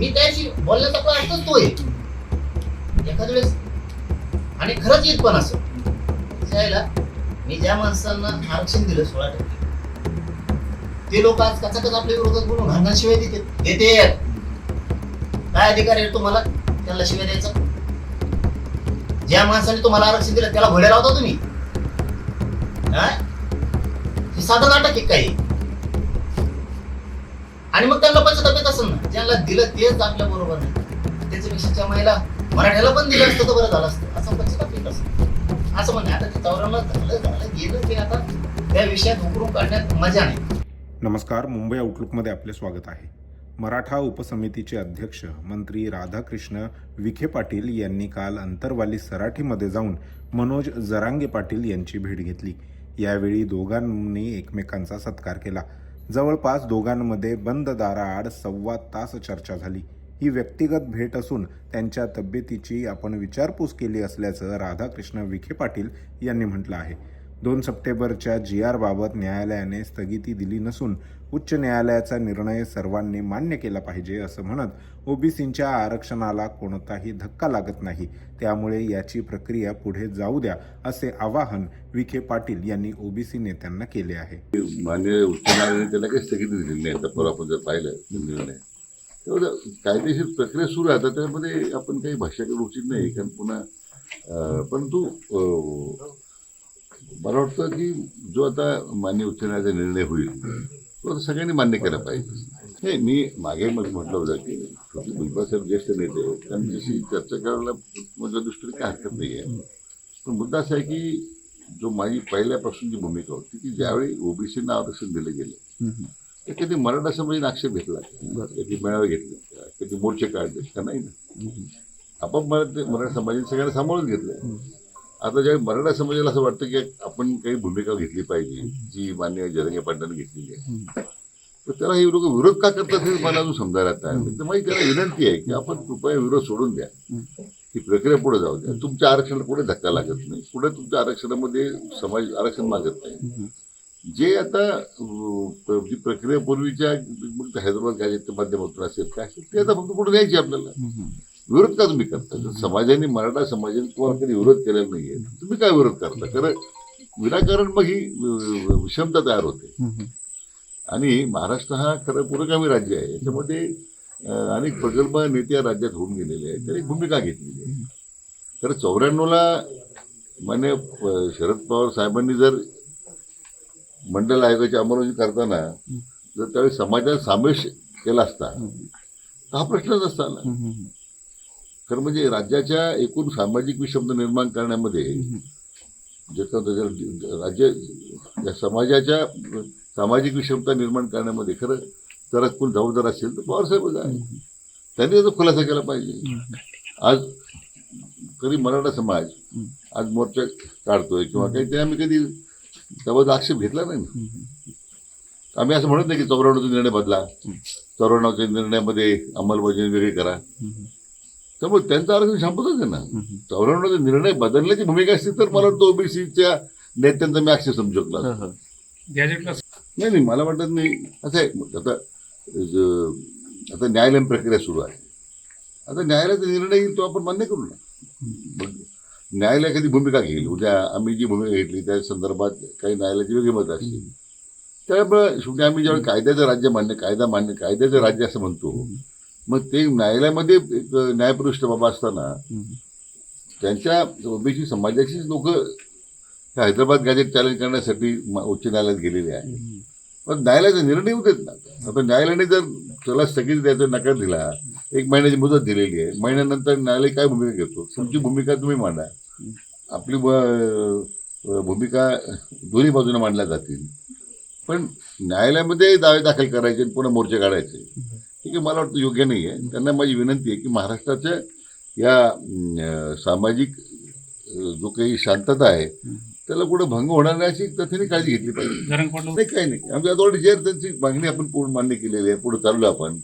मी त्याशी बोलण्याचा पण तो आहे एखाद्या वेळेस. आणि खरंच येत पण असं. त्याला मी ज्या माणसांना आरक्षण दिलं सोळा टक्के. ते लोक आज कचाकच आपल्या विरोधात बोलून घालणार शिवाय देते. देते काय अधिकार आहे तुम्हाला? त्यांना शिवाय द्यायचा. ज्या माणसाने तुम्हाला आरक्षण दिलं त्याला घोड्या लावता तुम्ही. काय हे साधं नाटक आहे काही. आणि मग त्यांना पश्चाताप येत असेल ना. ज्यांना दिलं तेच आपल्या बरोबर नाही त्याच्यापेक्षा महिला मराठ्याला पण दिलं असतं तर बरं झालं असतं. असं म्हणजे पश्चाताप येत असतं असं म्हणणे आता ते चौऱ्याण्णव झालं झालं गेलं की आता. त्या विषयात उकरून काढण्यात मजा नाही. नमस्कार मुंबई आउटलुकमध्ये आपले स्वागत आहे. मराठा उपसमितीचे अध्यक्ष मंत्री राधाकृष्ण विखे पाटील यांनी काल अंतरवाली सराठीमध्ये जाऊन मनोज जरांगे पाटील यांची भेट घेतली. यावेळी दोघांनी एकमेकांचा सत्कार केला. जवळपास दोघांमध्ये बंद दाराआड सव्वा तास चर्चा झाली. ही व्यक्तिगत भेट असून त्यांच्या तब्येतीची आपण विचारपूस केली असल्याचं राधाकृष्ण विखे पाटील यांनी म्हटलं आहे. दोन सप्टेंबरच्या जी आर बाबत न्यायालयाने स्थगिती दिली नसून उच्च न्यायालयाचा निर्णय सर्वांनी मान्य केला पाहिजे असं म्हणत ओबीसींच्या आरक्षणाला कोणताही धक्का लागत नाही. त्यामुळे याची प्रक्रिया पुढे जाऊ द्या असे आवाहन विखे पाटील यांनी ओबीसी नेत्यांना केले आहे. मान्य उच्च न्यायालयाने त्याला काही स्थगिती दिलेली नाही. आता आपण जर पाहिलं निर्णय तेवढं कायदेशीर प्रक्रिया सुरू आहे आता त्यामध्ये आपण काही भाष्य करू उचित नाही. कारण पुन्हा परंतु मला वाटतं की जो आता मान्य उच्च न्यायालयाचा निर्णय होईल तो आता सगळ्यांनी मान्य केला पाहिजे. हे मी मागे मग म्हटलं होतं की शेवटी भुजबळसाहेब ज्येष्ठ नेते त्यांच्याशी चर्चा करायला माझ्या दृष्टीने काही हरकत नाही आहे. पण मुद्दा असा आहे की जो माझी पहिल्यापासूनची भूमिका होती की ज्यावेळी ओबीसींना आरक्षण दिले गेले तर कधी मराठा समाजाने आक्षेप घेतला कधी मेळावे घेतले कधी मोर्चे काढले का? नाही ना. आपण मराठा मराठा समाजाने सगळ्यांना सांभाळून घेतलं. आता ज्यावेळी मराठा समाजाला असं वाटतं की आपण काही भूमिका घेतली पाहिजे जी मान्य जरंगे पाटलांनी घेतलेली आहे. तर त्याला हे लोक विरोध का करतात हे मला अजून समजायला तर माझी त्याला विनंती आहे की आपण कृपया विरोध सोडून द्या. ही प्रक्रिया पुढे जाऊ द्या. तुमच्या आरक्षणाला पुढे धक्का लागत नाही. पुढे तुमच्या आरक्षणामध्ये समाज आरक्षण मागत नाही. जे आता जी प्रक्रिया पूर्वीच्या मग हैदराबाद गॅजेटच्या माध्यमातून असेल काय असेल ते आता फक्त पुढे न्यायची आपल्याला. विरोध का तुम्ही करता जर समाजाने मराठा समाजाने तुम्हाला कधी विरोध केलेला नाहीये. तुम्ही काय विरोध करता? कारण विनाकारण मग ही विषमता तयार होते. आणि महाराष्ट्र हा खरं पुरोगामी राज्य आहे. याच्यामध्ये अनेक प्रगल्भ नेते या राज्यात होऊन गेलेले आहेत. त्यांनी भूमिका घेतलेली आहे. खरं चौऱ्याण्णवला मान्य शरद पवार साहेबांनी जर मंडल आयोगाची अंमलबजावणी करताना जर त्यावेळी समाजात सामेश केला असता तर हा प्रश्नच असता खरं म्हणजे राज्याच्या एकूण सामाजिक विषमता निर्माण करण्यामध्ये ज्याचा राज्य या समाजाच्या सामाजिक विषमता निर्माण करण्यामध्ये खरं जरा कोण जबाबदार असेल तर पवारसाहेबच आहे. त्यांनी त्याचा खुलासा केला पाहिजे. आज कधी मराठा समाज आज मोर्चा काढतोय किंवा काही ते आम्ही कधी त्याबद्दल आक्षेप घेतला नाही. आम्ही असं म्हणत नाही की चौऱ्याण्णवचा निर्णय बदला. चौऱ्याण्णवच्या निर्णयामध्ये अंमलबजावणी वेगळी करा. त्यामुळे त्यांचं आरक्षण संपतच आहे ना. चौऱ्याण्णवचा निर्णय बदलण्याची भूमिका असती तर मला वाटतं ओबीसीच्या नेत्यांचा मी आक्षेप समजू शकला नाही नाही मला वाटत नाही. असं आहे आता आता न्यायालयीन प्रक्रिया सुरू आहे. आता न्यायालयाचा निर्णय येईल तो आपण मान्य करू ना. न्यायालय कधी भूमिका घेईल? उद्या आम्ही जी भूमिका घेतली त्या संदर्भात काही न्यायालयाची वेगळी मत असतील. त्यामुळे शेवटी आम्ही ज्यावेळी कायद्याचं राज्य मान्य कायदा मान्य कायद्याचं राज्य असं म्हणतो मग ते न्यायालयामध्ये एक न्यायपृष्ठ बाबा असताना त्यांच्या ओबीसी समाजाचीच लोक हैदराबाद गॅजेट चॅलेंज करण्यासाठी उच्च न्यायालयात गेलेले आहे पण न्यायालयाचा निर्णय देत ना आता न्यायालयाने जर त्याला स्थगित द्यायचा नकार दिला एक महिन्याची मुदत दिलेली आहे महिन्यानंतर न्यायालय काय भूमिका घेतो? तुमची भूमिका तुम्ही मांडा. आपली भूमिका दोन्ही बाजूने मांडल्या जातील. पण न्यायालयामध्ये दावे दाखल करायचे आणि पुन्हा मोर्चे काढायचे. ठीक आहे मला वाटतं योग्य नाही आहे त्यांना माझी विनंती आहे की महाराष्ट्राच्या या सामाजिक जो काही शांतता आहे त्याला कुठं भंग होणार नाही अशी तथ्याने काळजी घेतली पाहिजे नाही काही नाही आमच्या ऑलरेडी जे त्यांची मागणी आपण पूर्ण मान्य केलेली आहे पुढे चाललो आपण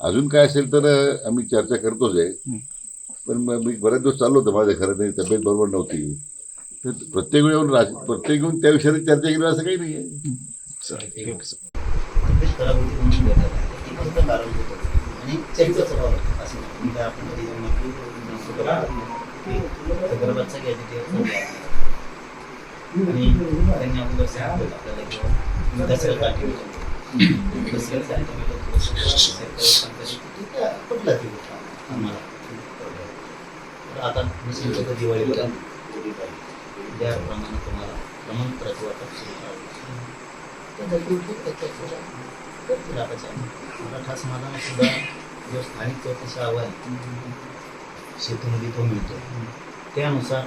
अजून काय असेल तर आम्ही चर्चा करतोच आहे पण मग मी बरेच दिवस चाललो होतं माझ्या खरं नाही तब्येत बरोबर नव्हती तर प्रत्येक वेळी येऊन राज प्रत्येक येऊन त्या विषयावर चर्चा केली असं काही नाही आहे तब्येत खराब होती म्हणून भेटायला. ते फक्त कारण होतं. आणि चरित्रच राहावं असं नाही. म्हणजे आपण कधी जाऊन आपली संस्कृती राहतो. ते गर्भाचा घ्यायचे आणि त्यांनी अगोदर सांगितलं आपल्याला किंवा दसऱ्याला पाठवलं दसऱ्याला पाठवलं पटलं ते आम्हाला तर आता निश्चित आता दिवाळीला त्याप्रमाणे तुम्हाला प्रमाणपत्राचं वाटप सुरू करावं त्यासाठी खूप त्याच्या आहे आता चालू. मराठा सुद्धा जो स्थानिक चौकशी आहे शेतीमध्ये तो मिळतो त्यानुसार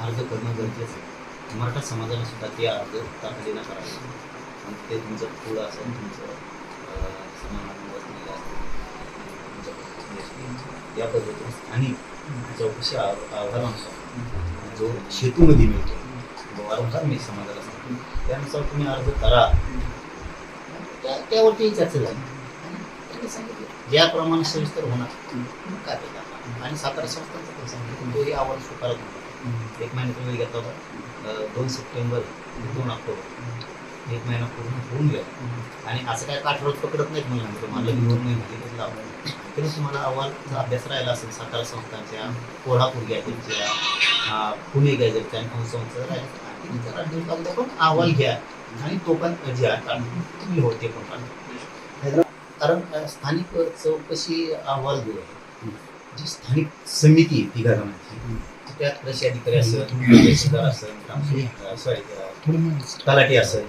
अर्ज करणं गरजेचं आहे मराठा समाजाला सुद्धा ते अर्ज तातडीनं करावे आणि ते तुमचं पुढं असेल तुमचं अं, बसलेलं असेल या पद्धतीने स्थानिक चौकशी आव्हानानुसार जो शेतूमध्ये मिळतो जो वारंवार मी समाजाला सांगतो त्यानुसार तुम्ही अर्ज करा त्या त्यावरती चर्चा झाली. त्यांनी सांगितलं ज्याप्रमाणे सविस्तर होणार मग काय पाहिजे आणि सातारा संस्थांचं पण सांगितलं तोही आव्हान स्वीकारत होता एक महिन्याचा वेळ घेतला होता. दोन सप्टेंबर दोन ऑक्टोबर. एक महिना पूर्ण होऊन गेला. आणि असं काय आठवड पकडत नाहीत म्हणून तुम्हाला लगेच दोन महिने लावलं तरी तुम्हाला अहवालचा अभ्यास राहिला असेल सातारा संस्थांच्या कोल्हापूर गॅजेटच्या पुणे गॅजेटच्या आणि संस्थांचं राहिलं. जरा पण अहवाल घ्या आणि तो पण जे कारण तुम्ही होते पण. कारण स्थानिक चौकशी अहवाल जो आहे जी स्थानिक समिती आहे ती घराण्याची त्यात कृषी अधिकारी असेल तहसीलदार असेल सॉरी तलाठी असेल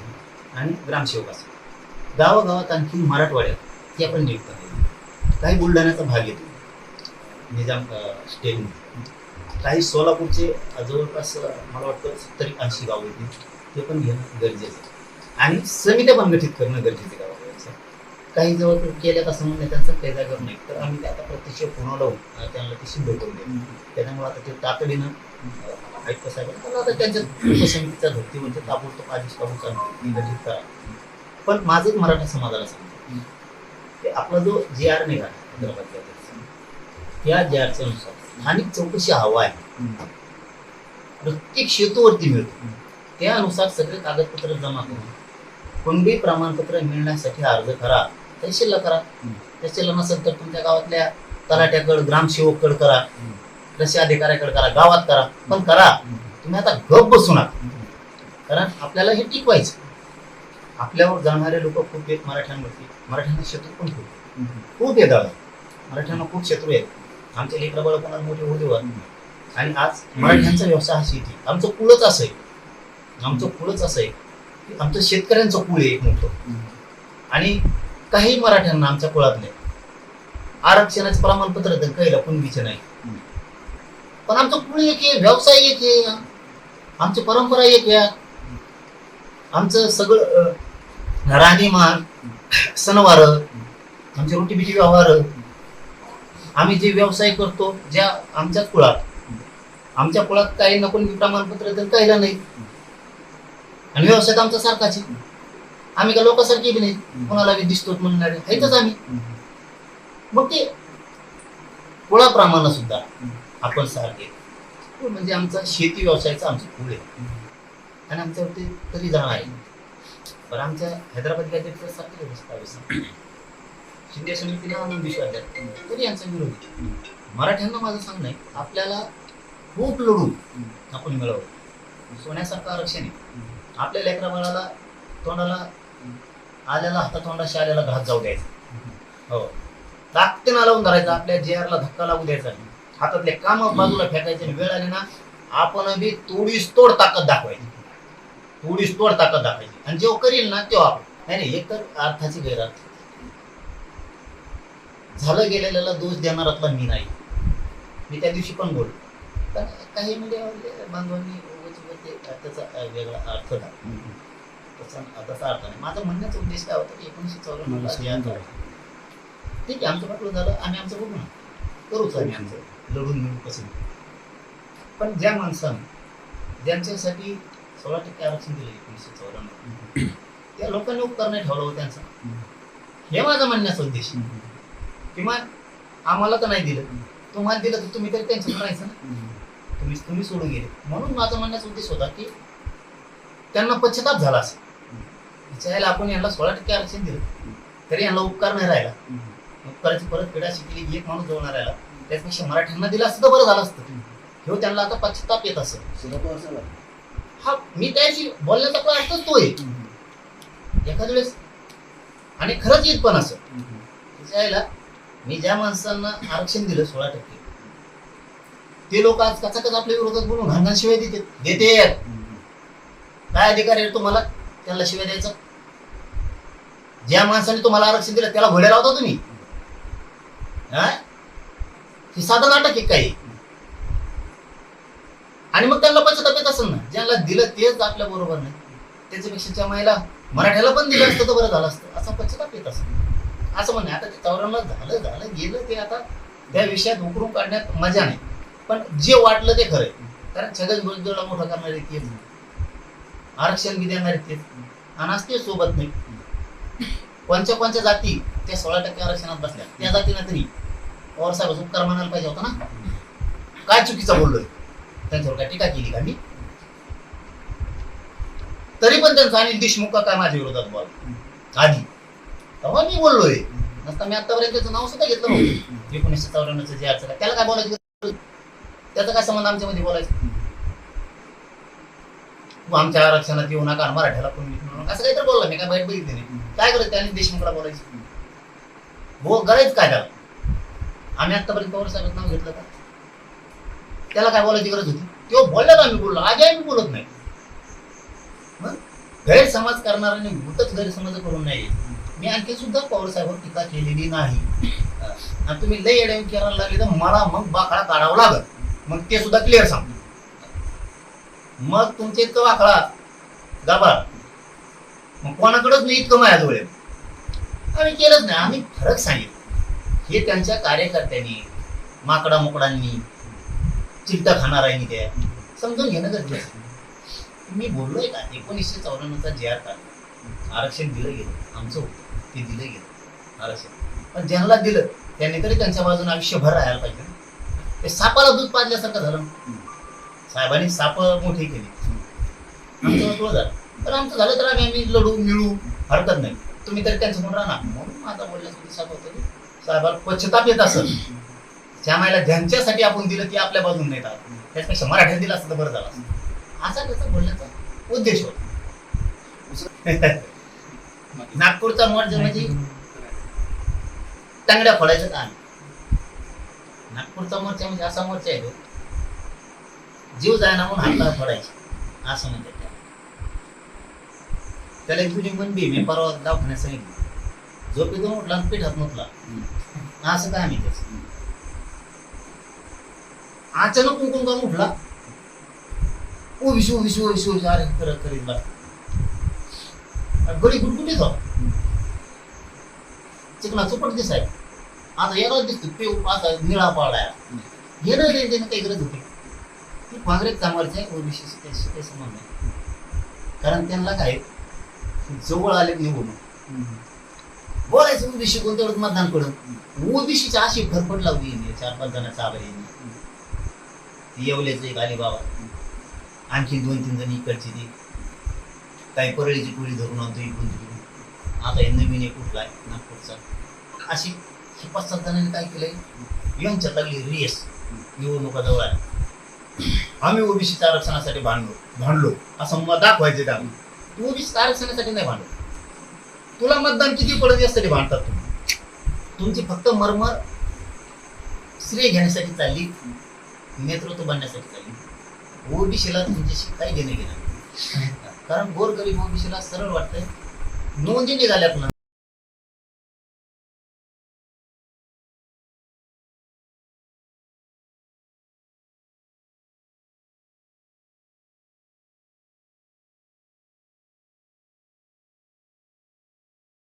आणि ग्रामसेवक असेल गावागावात आणखी मराठवाड्यात ते आपण नियुक्त काही बुलढाण्याचा भाग येतो. निजाम स्टेट काही सोलापूरचे जवळपास मला वाटतं सत्तरी ऐंशी गाव येतील. ते पण घेणं गरजेचं आहे. आणि समित्या पण गठीत करणं गरजेचं आहे गावागावाचं काही जवळ केल्यात असं म्हणणं त्यांचा फायदा करू नये तर आम्ही ते आता प्रत्यक्ष पुन्हा लावून त्यांना ते सिद्ध करून देऊ. त्याच्यामुळे आता ते तातडीनं आयुक्त साहेबांना आता त्यांच्या उपसमितीच्या धर्तीमध्ये ताबडतोब आदेश काढून चालू गठीत करा. पण माझं मराठा समाजाला सांगतो. ते आपला जो जे आर निघाला हैदराबाद गॅजेटचा, त्या जे आरच्या नुसार. स्थानिक चौकशी हवा आहे प्रत्येक शेतूवरती मिळतो. त्यानुसार सगळे कागदपत्र जमा करून कुणबी प्रमाणपत्र मिळण्यासाठी अर्ज करा तहसीलला करा. तहसीलला नसेल तर तुमच्या गावातल्या तलाट्याकड ग्रामसेवककड करा. कृषी अधिकाऱ्याकडे करा गावात करा. पण करा. तुम्ही आता गप बसू नका. कारण आपल्याला हे टिकवायचं. आपल्यावर जाणारे लोक खूप आहेत मराठ्यांवरती. मराठ्यांना शत्रू पण खूप खूप येतात मराठ्यांना खूप शत्रू आहेत. आमचे लेकरं बाळ कोणाला मोठे होऊ देवा आणि आज मराठ्यांचा व्यवसाय हा शेती. आमचं कुळच असं आहे. आमचं कुळच असं आहे की आमचं शेतकऱ्यांचं कुळ आहे एक मोठं. आणि काही मराठ्यांना आमच्या कुळातले आरक्षणाचे प्रमाणपत्र तर काही कुणबीचे नाही. पण आमचं कुळ एक आहे व्यवसाय एक आहे. आमची परंपरा एक आहे. आमचं सगळं राहणीमान सणवार आमचे रोटीबिटी व्यवहार आम्ही जे व्यवसाय करतो ज्या आमच्याच कुळात. आमच्या कुळात काही नको प्रमाणपत्र तर काहीला नाही. आणि व्यवसाय तर आमचा सारखाच आहे. आम्ही का लोकांसारखी बी नाही. कोणाला बी दिसतो म्हणणारे. आहेतच आम्ही. मग ते कुळाप्रमाणे सुद्धा आपण सारखे. म्हणजे आमचा शेती व्यवसायाचा आमचं कुळ आहे. आणि आमच्यावरती तरी जाणार आहे? पण आमच्या हैदराबाद गॅजेटचं सारखे व्यवस्था शिंदे समितीने आणून विश्वास तरी यांचा विरोध. मराठ्यांना माझं सांगणं आहे आपल्याला खूप लढून आपण मिळवलं सोन्यासारखं आरक्षण आहे. आपल्या लेकरा बाळाला तोंडाला आल्याला हातातोंडाशी आल्याला घात जाऊ द्यायचा. हो. ताकदीनं लावून धरायचं आपल्या जे ला धक्का लागू द्यायचा. हातातले काम बाजूला फेकायचे आणि वेळ आली ना आपण बी तोडीस तोड ताकद दाखवायची. तोडीस तोड ताकद दाखवायची. आणि जेव्हा करील ना तेव्हा आपण. नाही नाही एक तर अर्थाची गैरअर्थ. झालं गेलेल्याला दोष देणारातला मी नाही. मी त्या दिवशी पण बोललो. पण काही म्हणजे बांधवांनी त्याचा वेगळा अर्थ. तसा तसा अर्थ नाही. माझा म्हणण्याचा उद्देश काय होता की एकोणीसशे चौऱ्याण्णव ठीक आहे आमचं पाठवलं झालं आम्ही आमचं बघू ना. करूच आम्ही आमचं. लढून मिळून कसं? पण ज्या माणसानं ज्यांच्यासाठी सोळा टक्के आरक्षण दिलं एकोणीसशे चौऱ्याण्णव त्या लोकांनी उपकार नाही ठेवला हो त्यांचा. हे माझा म्हणण्याचा उद्देश किमान आम्हाला तर नाही दिलं तुम्हाला दिलं तर तुम्ही तरी त्यांच्यात राहायचं ना. तुम्ही तुम्ही सोडून गेले. म्हणून माझा म्हणण्याचा उद्देश होता की त्यांना पश्चाताप झाला असेल. विचारायला आपण यांना सोळा टक्के आरक्षण दिलं. तरी यांना उपकार नाही राहिला. उपकाराची परत फेड अशी केली एक माणूस जवळ राहिला. त्यापेक्षा मराठ्यांना दिलं असतं तर बरं झालं असतं. ह्यो त्यांना आता पश्चाताप येत असं हा मी त्याशी बोलण्याचा पण अर्थच तो आहे. एखाद्या वेळेस आणि खरंच येत पण असं त्याच्या मी ज्या माणसांना आरक्षण दिलं सोळा टक्के ते लोक आज कचाकच आपल्या विरोधात बोलून घाणघाण शिवाय देते देते. काय अधिकार आहे तुम्हाला? त्यांना शिवाय द्यायचा? ज्या माणसाने तुम्हाला आरक्षण दिलं त्याला घोड्या लावता तुम्ही? हा? हे साधं नाटक आहे काही. आणि मग त्यांना पश्चाताप असेल ना? ज्याला दिलं तेच आपल्या बरोबर नाही. त्याच्यापेक्षा त्या महिला मराठ्याला पण दिलं असतं तर बरं झालं असतं. असा पश्चाताप येत असेल. असं म्हणणे आता ते चौऱ्याण्णव झालं झालं गेलं ते आता. त्या विषयात उकरून काढण्यात मजा नाही. पण जे वाटलं ते खरंय. कारण छगन भुजबळला मोठं करणारे तेच आरक्षण बी देणारे तेच आणि ते सोबत नाही कोणत्या कोणत्या जाती त्या सोळा टक्के आरक्षणात बसल्या. त्या जातीनं तरी. पवार साहेब उपकार म्हणायला पाहिजे होता ना. काय चुकीचं बोललोय? त्यांच्यावर काय टीका केली का मी? तरी पण त्यांचा अनिल देशमुख का काय माझ्या विरोधात बोल आधी. तेव्हा मी बोललोय. नसता मी आतापर्यंत त्याचं नाव सुद्धा घेतलं नव्हतं. एकोणीसशे चौऱ्याण्णवचं जे अर्ज त्याला काय बोलायचं? गरज? त्याचा काय संबंध आमच्यामध्ये बोलायचं? तू आमच्या आरक्षणात येऊ नका मराठ्याला पण विकू असं काहीतरी बोलला. मी काय बाहेर बघितले नाही. काय करत त्याने देशमुखला बोलायचं. हो गरज काय त्याला? आम्ही आतापर्यंत पवार साहेब नाव घेतलं का? त्याला काय बोलायची गरज होती? किंवा बोलल्याला आम्ही बोललो. आधी आम्ही बोलत नाही. मग गैरसमज करणाऱ्यांनी भूतच गैरसमज करून नाही. मी आणखी सुद्धा पवार साहेबांवर टीका केलेली नाही. आणि तुम्ही लय येड्या करायला लागले तर मला मग बाकडा काढावा लागत मग ते सुद्धा क्लिअर सांगतो. मग तुमचे इतकं बाकळा गाबा मग कोणाकडंच नाही इतकं माझ्याजवळ आहे. आम्ही केलंच नाही. आम्ही फरक सांगितलं. हे त्यांच्या कार्यकर्त्यांनी माकडा मोकडांनी चिट्टा खाणाऱ्यांनी त्या समजून घेणं गरजेचं मी बोललोय का? एकोणीसशे चौऱ्याण्णवचा जे आर काढला आरक्षण दिलं गेलं. आमचं होतं. ते दिलं गेलं. आरक्षण. पण ज्यांना दिलं त्यांनी तरी त्यांच्या बाजूने आयुष्यभर राहायला पाहिजे ना. ते सापाला दूध पाजल्यासारखं झालं. साहेबांनी साप मोठी केली. आमचं झालं. तर आमचं झालं तर आम्ही आम्ही लढू मिळू हरकत नाही. तुम्ही तरी त्यांचं म्हणून राहणार म्हणून माझा बोलण्यासाठी साप होतो. साहेबाला पश्चाताप येत असत ज्या मायला ज्यांच्यासाठी आपण दिलं ते आपल्या बाजून नाही त्याच्यापेक्षा मराठ्यात दिलं असतं तर बरं झालं असा त्याचा बोलण्याचा उद्देश होता. नागपूरचा मोर्चा म्हणजे टांगड्या फोडायचं काम. नागपूरचा मोर्चा म्हणजे असा मोर्चा आहे जीव जायना म्हणून हाताला फोडायचे. असं म्हणतात त्याला. त्याला एक जुनी बंदी मी परवा दवाखान्यात सांगितली. झोपेतून उठला पिठात मुतला. असं काय आम्ही त्याच. अचानक कुंकून जाऊन उठला. ओविशी ओविशी ओविशी ओविशी अरे करत करीत बस गडी गुटगुटीत होता चिकना चुपट दिसाय आता याला दिसतो पेव आता निळा पाळाय येणं नाही देणं काही गरज होती. ती काँग्रेस कामारचे आहे ओबीसी काही संबंध नाही कारण त्यांना काय जवळ आले निवडून बोलायचं ओबीसी कोणत्या वेळेस मतदान करून ओबीसीची अशी फरफड लावली यांनी, चार पाच जणांचा आभार येणे येवल्याचं एक अलिबाबा आणखी दोन तीन जण इकडची ती. काही परळीची टोळी धरून आणतो इकडून तिकडून. आता हे नवीन एक आहे? नागपूरचा. अशी हे पाच सात जणांनी काय केलंय? यांच्यात लागली रेस निवडणुका जवळ आहे आम्ही ओबीसीच्या आरक्षणासाठी भांडलो. भांडलो. असं मग दाखवायचे आम्ही तू ओबीसी आरक्षणासाठी नाही भांडलो तुला मतदान किती पडत यासाठी भांडतात तुम्ही? तुमची फक्त मरमर श्रेय घेण्यासाठी चालली नेतृत्व बनण्यासाठी चालली. ओबीसीला तुमच्याशी काही घेणं घेणार कारण गोरगरीब हो, ओबीसीला सरळ वाटतंय. नोंदी निघाल्यात ना.